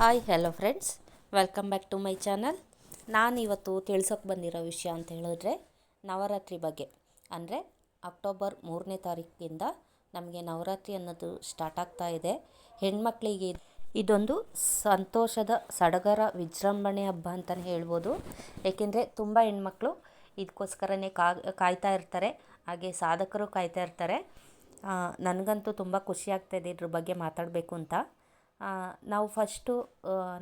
Hi hello friends welcome back to my channel ನಾನು ಇವತ್ತು ತಿಳ್ಸೋಕೆ ಬಂದಿರೋ ವಿಷಯ ಅಂತ ಹೇಳಿದ್ರೆ ನವರಾತ್ರಿ ಬಗ್ಗೆ. ಅಂದರೆ ಅಕ್ಟೋಬರ್ ಮೂರನೇ ತಾರೀಕಿಂದ ನಮಗೆ ನವರಾತ್ರಿ ಅನ್ನೋದು ಸ್ಟಾರ್ಟ್ ಆಗ್ತಾ ಇದೆ. ಹೆಣ್ಮಕ್ಳಿಗೆ ಇದೊಂದು ಸಂತೋಷದ ಸಡಗರ ವಿಜೃಂಭಣೆ ಹಬ್ಬ ಅಂತಲೇ ಹೇಳ್ಬೋದು. ಏಕೆಂದರೆ ತುಂಬ ಹೆಣ್ಮಕ್ಳು ಇದಕ್ಕೋಸ್ಕರನೇ ಕಾಯ್ತಾ ಇರ್ತಾರೆ. ಹಾಗೆ ಸಾಧಕರು ಕಾಯ್ತಾ ಇರ್ತಾರೆ. ನನಗಂತೂ ತುಂಬ ಖುಷಿ ಆಗ್ತಾಯಿದೆ ಇದ್ರ ಬಗ್ಗೆ ಮಾತಾಡಬೇಕು ಅಂತ. ನಾವು ಫಸ್ಟು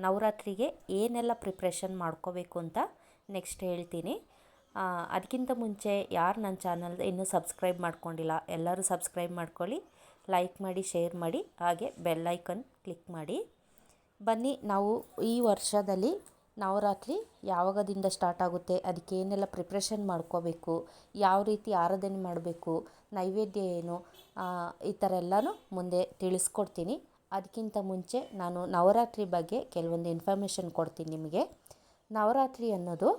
ನವರಾತ್ರಿಗೆ ಏನೆಲ್ಲ ಪ್ರಿಪ್ರೇಷನ್ ಮಾಡ್ಕೋಬೇಕು ಅಂತ ನೆಕ್ಸ್ಟ್ ಹೇಳ್ತೀನಿ. ಅದಕ್ಕಿಂತ ಮುಂಚೆ ಯಾರು ನನ್ನ ಚಾನಲ್ ಇನ್ನೂ ಸಬ್ಸ್ಕ್ರೈಬ್ ಮಾಡ್ಕೊಂಡಿಲ್ಲ, ಎಲ್ಲರೂ ಸಬ್ಸ್ಕ್ರೈಬ್ ಮಾಡ್ಕೊಳ್ಳಿ, ಲೈಕ್ ಮಾಡಿ, ಶೇರ್ ಮಾಡಿ, ಹಾಗೆ ಬೆಲ್ ಐಕನ್ ಕ್ಲಿಕ್ ಮಾಡಿ. ಬನ್ನಿ, ನಾವು ಈ ವರ್ಷದಲ್ಲಿ ನವರಾತ್ರಿ ಯಾವಾಗದಿಂದ ಸ್ಟಾರ್ಟ್ ಆಗುತ್ತೆ, ಅದಕ್ಕೆ ಏನೆಲ್ಲ ಪ್ರಿಪ್ರೇಷನ್ ಮಾಡ್ಕೋಬೇಕು, ಯಾವ ರೀತಿ ಆರಾಧನೆ ಮಾಡಬೇಕು, ನೈವೇದ್ಯ ಏನು ಈ ಥರ ಎಲ್ಲನೂ ಮುಂದೆ ತಿಳಿಸ್ಕೊಡ್ತೀನಿ. ಅದಕ್ಕಿಂತ ಮುಂಚೆ ನಾನು ನವರಾತ್ರಿ ಬಗ್ಗೆ ಕೆಲವೊಂದು ಇನ್ಫಾರ್ಮೇಷನ್ ಕೊಡ್ತೀನಿ ನಿಮಗೆ. ನವರಾತ್ರಿ ಅನ್ನೋದು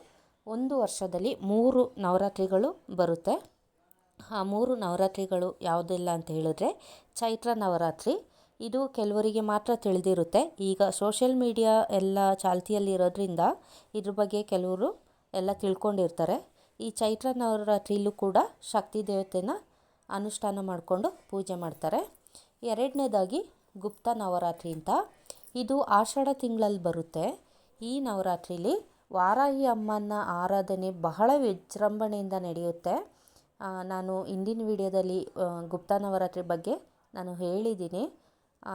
ಒಂದು ವರ್ಷದಲ್ಲಿ ಮೂರು ನವರಾತ್ರಿಗಳು ಬರುತ್ತೆ. ಆ ಮೂರು ನವರಾತ್ರಿಗಳು ಯಾವುದೆಲ್ಲ ಅಂತ ಹೇಳಿದ್ರೆ ಚೈತ್ರ ನವರಾತ್ರಿ. ಇದು ಕೆಲವರಿಗೆ ಮಾತ್ರ ತಿಳಿದಿರುತ್ತೆ. ಈಗ ಸೋಷಿಯಲ್ ಮೀಡಿಯಾ ಎಲ್ಲ ಚಾಲ್ತಿಯಲ್ಲಿರೋದ್ರಿಂದ ಇದ್ರ ಬಗ್ಗೆ ಕೆಲವರು ಎಲ್ಲ ತಿಳ್ಕೊಂಡಿರ್ತಾರೆ. ಈ ಚೈತ್ರ ನವರಾತ್ರಿಯಲ್ಲೂ ಕೂಡ ಶಕ್ತಿ ದೇವತೆನ ಅನುಷ್ಠಾನ ಮಾಡಿಕೊಂಡು ಪೂಜೆ ಮಾಡ್ತಾರೆ. ಎರಡನೇದಾಗಿ ಗುಪ್ತ ನವರಾತ್ರಿ ಅಂತ. ಇದು ಆಷಾಢ ತಿಂಗಳಲ್ಲಿ ಬರುತ್ತೆ. ಈ ನವರಾತ್ರಿಲಿ ವಾರಾಹಿ ಅಮ್ಮನ ಆರಾಧನೆ ಬಹಳ ವಿಜೃಂಭಣೆಯಿಂದ ನಡೆಯುತ್ತೆ. ನಾನು ಹಿಂದಿನ ವಿಡಿಯೋದಲ್ಲಿ ಗುಪ್ತ ನವರಾತ್ರಿ ಬಗ್ಗೆ ನಾನು ಹೇಳಿದ್ದೀನಿ.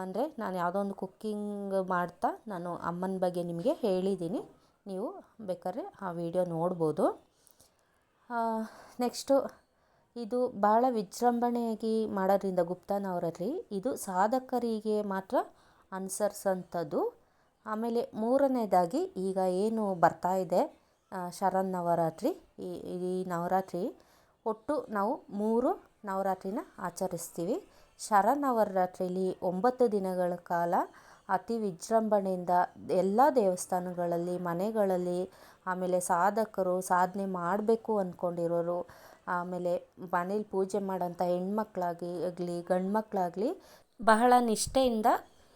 ಅಂದರೆ ನಾನು ಯಾವುದೋ ಒಂದು ಕುಕ್ಕಿಂಗ್ ಮಾಡ್ತಾ ನಾನು ಅಮ್ಮನ ಬಗ್ಗೆ ನಿಮಗೆ ಹೇಳಿದ್ದೀನಿ. ನೀವು ಬೇಕಾದ್ರೆ ಆ ವಿಡಿಯೋ ನೋಡ್ಬೋದು. ನೆಕ್ಸ್ಟು ಇದು ಬಹಳ ವಿಜೃಂಭಣೆಯಾಗಿ ಮಾಡೋದ್ರಿಂದ ಗುಪ್ತ ನವರಾತ್ರಿ ಇದು ಸಾಧಕರಿಗೆ ಮಾತ್ರ ಅನುಸರಿಸೋಂಥದ್ದು. ಆಮೇಲೆ ಮೂರನೇದಾಗಿ ಈಗ ಏನು ಬರ್ತಾ ಇದೆ ಶರನ್ನವರಾತ್ರಿ ಈ ಈ ನವರಾತ್ರಿ ಒಟ್ಟು ನಾವು ಮೂರು ನವರಾತ್ರಿನ ಆಚರಿಸ್ತೀವಿ. ಶರನ್ನವರಾತ್ರಿಲಿ ಒಂಬತ್ತು ದಿನಗಳ ಕಾಲ ಅತಿ ವಿಜೃಂಭಣೆಯಿಂದ ಎಲ್ಲ ದೇವಸ್ಥಾನಗಳಲ್ಲಿ, ಮನೆಗಳಲ್ಲಿ ಆಮೇಲೆ ಸಾಧಕರು ಸಾಧನೆ ಮಾಡಬೇಕು ಅಂದ್ಕೊಂಡಿರೋರು ಆಮೇಲೆ ಮನೇಲಿ ಪೂಜೆ ಮಾಡೋಂಥ ಹೆಣ್ಮಕ್ಳಾಗಿ ಆಗಲಿ, ಗಂಡ್ಮಕ್ಳಾಗಲಿ ಬಹಳ ನಿಷ್ಠೆಯಿಂದ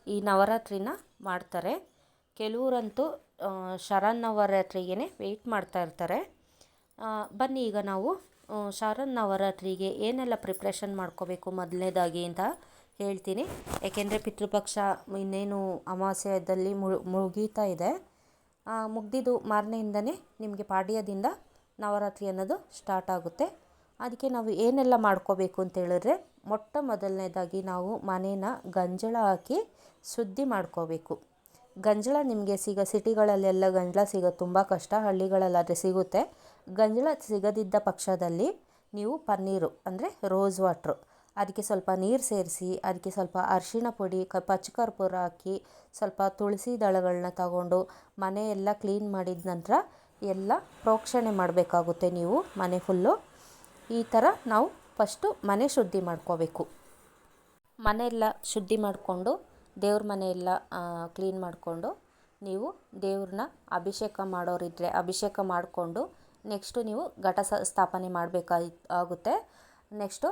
ಈ ನವರಾತ್ರಿನ ಮಾಡ್ತಾರೆ. ಕೆಲವರಂತೂ ಶರನ್ನವರಾತ್ರಿಗೇ ವೆಯ್ಟ್ ಮಾಡ್ತಾ ಇರ್ತಾರೆ. ಬನ್ನಿ ಈಗ ನಾವು ಶರನ್ನವರಾತ್ರಿಗೆ ಏನೆಲ್ಲ ಪ್ರಿಪ್ರೇಷನ್ ಮಾಡ್ಕೋಬೇಕು ಮೊದಲನೇದಾಗಿ ಅಂತ ಹೇಳ್ತೀನಿ. ಏಕೆಂದರೆ ಪಿತೃಪಕ್ಷ ಇನ್ನೇನು ಅಮಾವಾಸ್ಯದಲ್ಲಿ ಮುಳು ಮುಗೀತಾ ಇದೆ. ಮುಗ್ದಿದ್ದು ಮಾರನೆಯಿಂದನೇ ನಿಮಗೆ ಪಾಡ್ಯದಿಂದ ನವರಾತ್ರಿ ಅನ್ನೋದು ಸ್ಟಾರ್ಟ್ ಆಗುತ್ತೆ. ಅದಕ್ಕೆ ನಾವು ಏನೆಲ್ಲ ಮಾಡ್ಕೋಬೇಕು ಅಂತ ಹೇಳಿದ್ರೆ, ಮೊಟ್ಟ ಮೊದಲನೇದಾಗಿ ನಾವು ಮನೇನ ಗಂಜಳ ಹಾಕಿ ಶುದ್ಧಿ ಮಾಡ್ಕೋಬೇಕು. ಗಂಜಳ ನಿಮಗೆ ಸಿಗ ಸಿಟಿಗಳಲ್ಲೆಲ್ಲ ಗಂಜಲ ಸಿಗೋ ತುಂಬ ಕಷ್ಟ, ಹಳ್ಳಿಗಳಲ್ಲಾದರೆ ಸಿಗುತ್ತೆ. ಗಂಜಳ ಸಿಗದಿದ್ದ ಪಕ್ಷದಲ್ಲಿ ನೀವು ಪನ್ನೀರು, ಅಂದರೆ ರೋಸ್ ವಾಟ್ರು ಅದಕ್ಕೆ ಸ್ವಲ್ಪ ನೀರು ಸೇರಿಸಿ, ಅದಕ್ಕೆ ಸ್ವಲ್ಪ ಅರಿಶಿಣ ಪುಡಿ, ಕ ಪಚ್ಚಕರ್ಪೂರ ಹಾಕಿ ಸ್ವಲ್ಪ ತುಳಸಿ ದಳಗಳನ್ನ ತಗೊಂಡು ಮನೆಯೆಲ್ಲ ಕ್ಲೀನ್ ಮಾಡಿದ ನಂತರ ಎಲ್ಲ ಪ್ರೋಕ್ಷಣೆ ಮಾಡಬೇಕಾಗುತ್ತೆ ನೀವು, ಮನೆ ಫುಲ್ಲು. ಈ ಥರ ನಾವು ಫಸ್ಟು ಮನೆ ಶುದ್ಧಿ ಮಾಡ್ಕೋಬೇಕು. ಮನೆಯೆಲ್ಲ ಶುದ್ಧಿ ಮಾಡಿಕೊಂಡು, ದೇವ್ರ ಮನೆಯೆಲ್ಲ ಕ್ಲೀನ್ ಮಾಡಿಕೊಂಡು, ನೀವು ದೇವ್ರನ್ನ ಅಭಿಷೇಕ ಮಾಡೋರಿದ್ದರೆ ಅಭಿಷೇಕ ಮಾಡಿಕೊಂಡು, ನೆಕ್ಸ್ಟು ನೀವು ಘಟ ಸ್ಥಾಪನೆ ಮಾಡಬೇಕಾಗಿ ಆಗುತ್ತೆ. ನೆಕ್ಸ್ಟು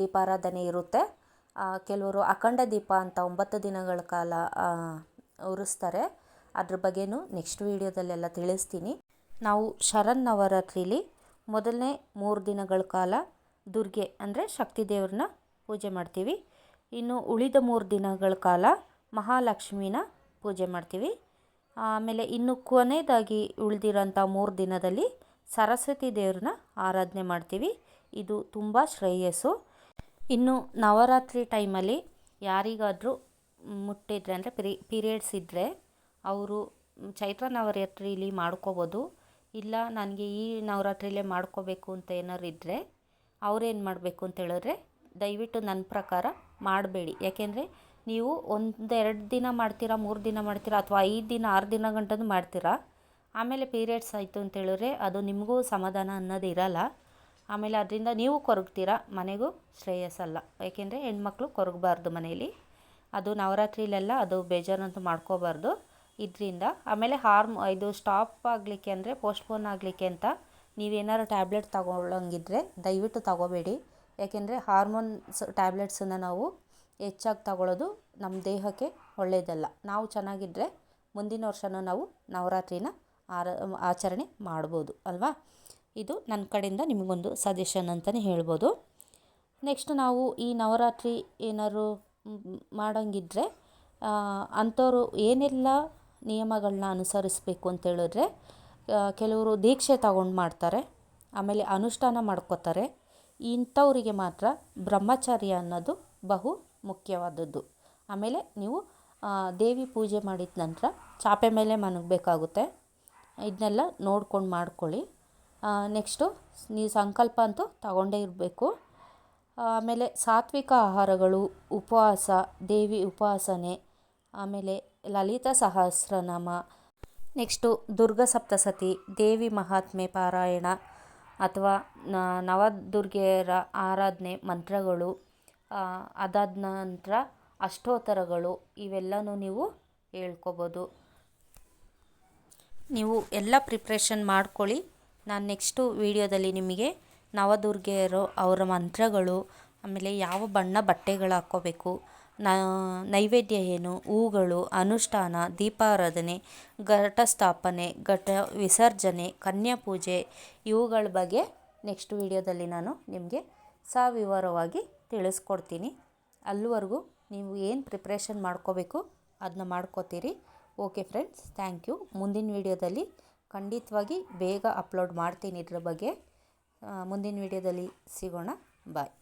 ದೀಪಾರಾಧನೆ ಇರುತ್ತೆ. ಕೆಲವರು ಅಖಂಡ ದೀಪ ಅಂತ ಒಂಬತ್ತು ದಿನಗಳ ಕಾಲ ಉರಿಸ್ತಾರೆ. ಅದ್ರ ಬಗ್ಗೆಯೂ ನೆಕ್ಸ್ಟ್ ವೀಡಿಯೋದಲ್ಲೆಲ್ಲ ತಿಳಿಸ್ತೀನಿ. ನಾವು ಶರನ್ನವರಾತ್ರಿಲಿ ಮೊದಲನೇ ಮೂರು ದಿನಗಳ ಕಾಲ ದುರ್ಗೆ ಅಂದರೆ ಶಕ್ತಿ ದೇವ್ರನ್ನ ಪೂಜೆ ಮಾಡ್ತೀವಿ. ಇನ್ನು ಉಳಿದ ಮೂರು ದಿನಗಳ ಕಾಲ ಮಹಾಲಕ್ಷ್ಮಿನ ಪೂಜೆ ಮಾಡ್ತೀವಿ. ಆಮೇಲೆ ಇನ್ನು ಕೊನೆಯದಾಗಿ ಉಳಿದಿರೋಂಥ ಮೂರು ದಿನದಲ್ಲಿ ಸರಸ್ವತಿ ದೇವ್ರನ್ನ ಆರಾಧನೆ ಮಾಡ್ತೀವಿ. ಇದು ತುಂಬ ಶ್ರೇಯಸ್ಸು. ಇನ್ನು ನವರಾತ್ರಿ ಟೈಮಲ್ಲಿ ಯಾರಿಗಾದರೂ ಮುಟ್ಟಿದ್ರೆ ಅಂದರೆ ಪಿರಿ ಪೀರಿಯಡ್ಸ್ ಇದ್ದರೆ ಅವರು ಚೈತ್ರ ನವರಾತ್ರಿಲಿ ಮಾಡ್ಕೋಬೋದು. ಇಲ್ಲ, ನನಗೆ ಈ ನವರಾತ್ರಿಲೇ ಮಾಡ್ಕೋಬೇಕು ಅಂತ ಏನಾರು ಇದ್ದರೆ ಅವ್ರೇನು ಮಾಡಬೇಕು ಅಂತ ಹೇಳಿದ್ರೆ ದಯವಿಟ್ಟು ನನ್ನ ಪ್ರಕಾರ ಮಾಡಬೇಡಿ. ಯಾಕೆಂದರೆ ನೀವು ಒಂದೆರಡು ದಿನ ಮಾಡ್ತೀರಾ, ಮೂರು ದಿನ ಮಾಡ್ತೀರಾ ಅಥವಾ ಐದು ದಿನ, ಆರು ದಿನ ಗಂಟನೂ ಮಾಡ್ತೀರಾ, ಆಮೇಲೆ ಪೀರಿಯಡ್ಸ್ ಆಯಿತು ಅಂತ ಹೇಳಿದ್ರೆ ಅದು ನಿಮಗೂ ಸಮಾಧಾನ ಅನ್ನೋದು ಇರಲ್ಲ. ಆಮೇಲೆ ಅದರಿಂದ ನೀವು ಕೊರಗ್ತೀರಾ ಮನೆಗೂ ಶ್ರೇಯಸ್ಸಲ್ಲ. ಯಾಕೆಂದರೆ ಹೆಣ್ಮಕ್ಳು ಕೊರಗಬಾರ್ದು ಮನೇಲಿ ಅದು ನವರಾತ್ರಿಲೆಲ್ಲ ಅದು ಬೇಜಾರಂತೂ ಮಾಡ್ಕೋಬಾರ್ದು. ಇದರಿಂದ ಆಮೇಲೆ ಹಾರ್ಮ್, ಇದು ಸ್ಟಾಪ್ ಆಗಲಿಕ್ಕೆ ಅಂದರೆ ಪೋಸ್ಟ್ಪೋನ್ ಆಗಲಿಕ್ಕೆ ಅಂತ ನೀವೇನಾರು ಟ್ಯಾಬ್ಲೆಟ್ ತಗೊಳ್ಳೋಂಗಿದ್ರೆ ದಯವಿಟ್ಟು ತಗೋಬೇಡಿ. ಯಾಕೆಂದರೆ ಹಾರ್ಮೋನ್ಸ್ ಟ್ಯಾಬ್ಲೆಟ್ಸನ್ನು ನಾವು ಹೆಚ್ಚಾಗಿ ತಗೊಳ್ಳೋದು ನಮ್ಮ ದೇಹಕ್ಕೆ ಒಳ್ಳೆಯದಲ್ಲ ನಾವು ಚೆನ್ನಾಗಿದ್ದರೆ ಮುಂದಿನ ವರ್ಷನೂ ನಾವು ನವರಾತ್ರಿನ ಆರ, ಆಚರಣೆ ಮಾಡ್ಬೋದು, ಅಲ್ವಾ? ಇದು ನನ್ನ ಕಡೆಯಿಂದ ನಿಮಗೊಂದು ಸಜೆಷನ್ ಅಂತಲೇ ಹೇಳ್ಬೋದು. ನೆಕ್ಸ್ಟ್ ನಾವು ಈ ನವರಾತ್ರಿ ಏನಾದ್ರು ಮಾಡೋಂಗಿದ್ರೆ ಅಂಥವ್ರು ಏನೆಲ್ಲ ನಿಯಮಗಳನ್ನ ಅನುಸರಿಸಬೇಕು ಅಂತ ಹೇಳಿದ್ರೆ ಕೆಲವರು ದೀಕ್ಷೆ ತಗೊಂಡು ಮಾಡ್ತಾರೆ, ಆಮೇಲೆ ಅನುಷ್ಠಾನ ಮಾಡ್ಕೋತಾರೆ. ಇಂಥವರಿಗೆ ಮಾತ್ರ ಬ್ರಹ್ಮಚರ್ಯ ಅನ್ನೋದು ಬಹು ಮುಖ್ಯವಾದದ್ದು. ಆಮೇಲೆ ನೀವು ದೇವಿ ಪೂಜೆ ಮಾಡಿದ ನಂತರ ಚಾಪೆ ಮೇಲೆ ಮನಗಬೇಕಾಗುತ್ತೆ ಇದನ್ನೆಲ್ಲ ನೋಡ್ಕೊಂಡು ಮಾಡ್ಕೊಳ್ಳಿ. ನೆಕ್ಸ್ಟು ನೀವು ಸಂಕಲ್ಪ ಅಂತೂ ತಗೊಂಡೇ ಇರಬೇಕು. ಆಮೇಲೆ ಸಾತ್ವಿಕ ಆಹಾರಗಳು, ಉಪವಾಸ, ದೇವಿ ಉಪವಾಸನೆ ಆಮೇಲೆ ಲಲಿತ ಸಹಸ್ರನಾಮ ನೆಕ್ಸ್ಟು ದುರ್ಗ ಸಪ್ತಸತಿ ದೇವಿ ಮಹಾತ್ಮೆ ಪಾರಾಯಣ ಅಥವಾ ನವದುರ್ಗೆಯರ ಆರಾಧನೆ ಮಂತ್ರಗಳು ಅದಾದ ನಂತರ ಅಷ್ಟೋತ್ತರಗಳು, ಇವೆಲ್ಲನೂ ನೀವು ಹೇಳ್ಕೊಬೋದು. ನೀವು ಎಲ್ಲ ಪ್ರಿಪ್ರೇಷನ್ ಮಾಡ್ಕೊಳ್ಳಿ. ನಾನು ನೆಕ್ಸ್ಟು ವಿಡಿಯೋದಲ್ಲಿ ನಿಮಗೆ ನವದುರ್ಗೆಯರು ಅವರ ಮಂತ್ರಗಳು, ಆಮೇಲೆ ಯಾವ ಬಣ್ಣ ಬಟ್ಟೆಗಳು ಹಾಕ್ಕೋಬೇಕು ನೈವೇದ್ಯ ಏನು ಹೂಗಳು, ಅನುಷ್ಠಾನ, ದೀಪಾರಾಧನೆ ಘಟ ಸ್ಥಾಪನೆ ಘಟ ವಿಸರ್ಜನೆ, ಕನ್ಯಾಪೂಜೆ ಇವುಗಳ ಬಗ್ಗೆ ನೆಕ್ಸ್ಟ್ ವೀಡಿಯೋದಲ್ಲಿ ನಾನು ನಿಮಗೆ ಸವಿವರವಾಗಿ ತಿಳಿಸ್ಕೊಡ್ತೀನಿ. ಅಲ್ಲಿವರೆಗೂ ನೀವು ಏನು ಪ್ರಿಪ್ರೇಷನ್ ಮಾಡ್ಕೋಬೇಕು ಅದನ್ನ ಮಾಡ್ಕೋತೀರಿ. ಓಕೆ ಫ್ರೆಂಡ್ಸ್ ಥ್ಯಾಂಕ್ ಯು ಮುಂದಿನ ವಿಡಿಯೋದಲ್ಲಿ ಖಂಡಿತವಾಗಿ ಬೇಗ ಅಪ್ಲೋಡ್ ಮಾಡ್ತೀನಿ ಇದ್ರ ಬಗ್ಗೆ. ಮುಂದಿನ ವೀಡಿಯೋದಲ್ಲಿ ಸಿಗೋಣ. ಬಾಯ್